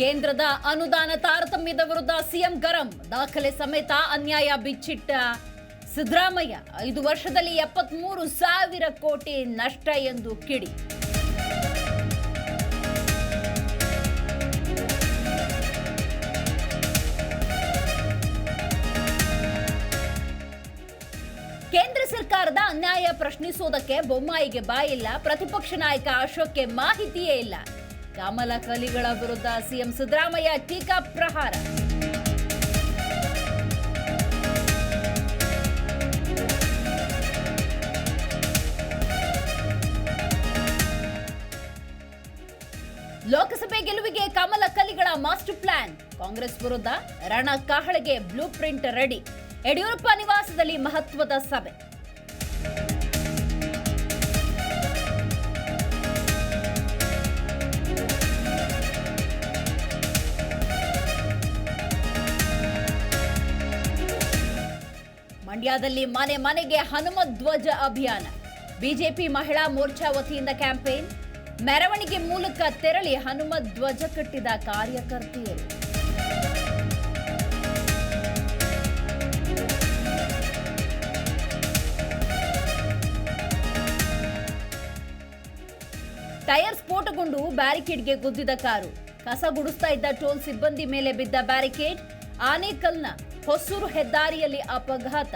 ಕೇಂದ್ರದ ಅನುದಾನ ತಾರತಮ್ಯದ ವಿರುದ್ಧ ಸಿಎಂ ಗರಂ. ದಾಖಲೆ ಸಮೇತ ಅನ್ಯಾಯ ಬಿಚ್ಚಿಟ್ಟ ಸಿದ್ದರಾಮಯ್ಯ. ಐದು ವರ್ಷದಲ್ಲಿ ಎಪ್ಪತ್ಮೂರು ಸಾವಿರ ಕೋಟಿ ನಷ್ಟ ಎಂದು ಕಿಡಿ. ಕೇಂದ್ರ ಸರ್ಕಾರದ ಅನ್ಯಾಯ ಪ್ರಶ್ನಿಸೋದಕ್ಕೆ ಬೊಮ್ಮಾಯಿಗೆ ಬಾಯಿಲ್ಲ. ಪ್ರತಿಪಕ್ಷ ನಾಯಕ ಅಶೋಕ್ಗೆ ಮಾಹಿತಿಯೇ ಇಲ್ಲ. ಕಮಲ ಕಲಿಗಳ ವಿರುದ್ಧ ಸಿಎಂ ಸಿದ್ದರಾಮಯ್ಯ ಟೀಕಾ ಪ್ರಹಾರ. ಲೋಕಸಭೆ ಗೆಲುವಿಗೆ ಕಮಲ ಕಲಿಗಳ ಮಾಸ್ಟರ್ ಪ್ಲಾನ್. ಕಾಂಗ್ರೆಸ್ ವಿರುದ್ಧ ರಣ ಕಾಹಳೆಗೆ ಬ್ಲೂ ಪ್ರಿಂಟ್ ರೆಡಿ. ಯಡಿಯೂರಪ್ಪ ನಿವಾಸದಲ್ಲಿ ಮಹತ್ವದ ಸಭೆ. ಮಂಡ್ಯದಲ್ಲಿ ಮನೆ ಮನೆಗೆ ಹನುಮ ಧ್ವಜ ಅಭಿಯಾನ. ಬಿಜೆಪಿ ಮಹಿಳಾ ಮೋರ್ಚಾ ವತಿಯಿಂದ ಕ್ಯಾಂಪೇನ್. ಮೆರವಣಿಗೆ ಮೂಲಕ ತೆರಳಿ ಹನುಮ ಧ್ವಜ ಕಟ್ಟಿದ ಕಾರ್ಯಕರ್ತೆಯರು. ಟೈರ್ ಸ್ಫೋಟಗೊಂಡು ಬ್ಯಾರಿಕೇಡ್ಗೆ ಗುದ್ದಿದ ಕಾರು. ಕಸ ಗುಡಿಸ್ತಾ ಇದ್ದ ಟೋಲ್ ಸಿಬ್ಬಂದಿ ಮೇಲೆ ಬಿದ್ದ ಬ್ಯಾರಿಕೇಡ್. ಆನೇಕಲ್ನ ಹೊಸೂರು ಹೆದ್ದಾರಿಯಲ್ಲಿ ಅಪಘಾತ.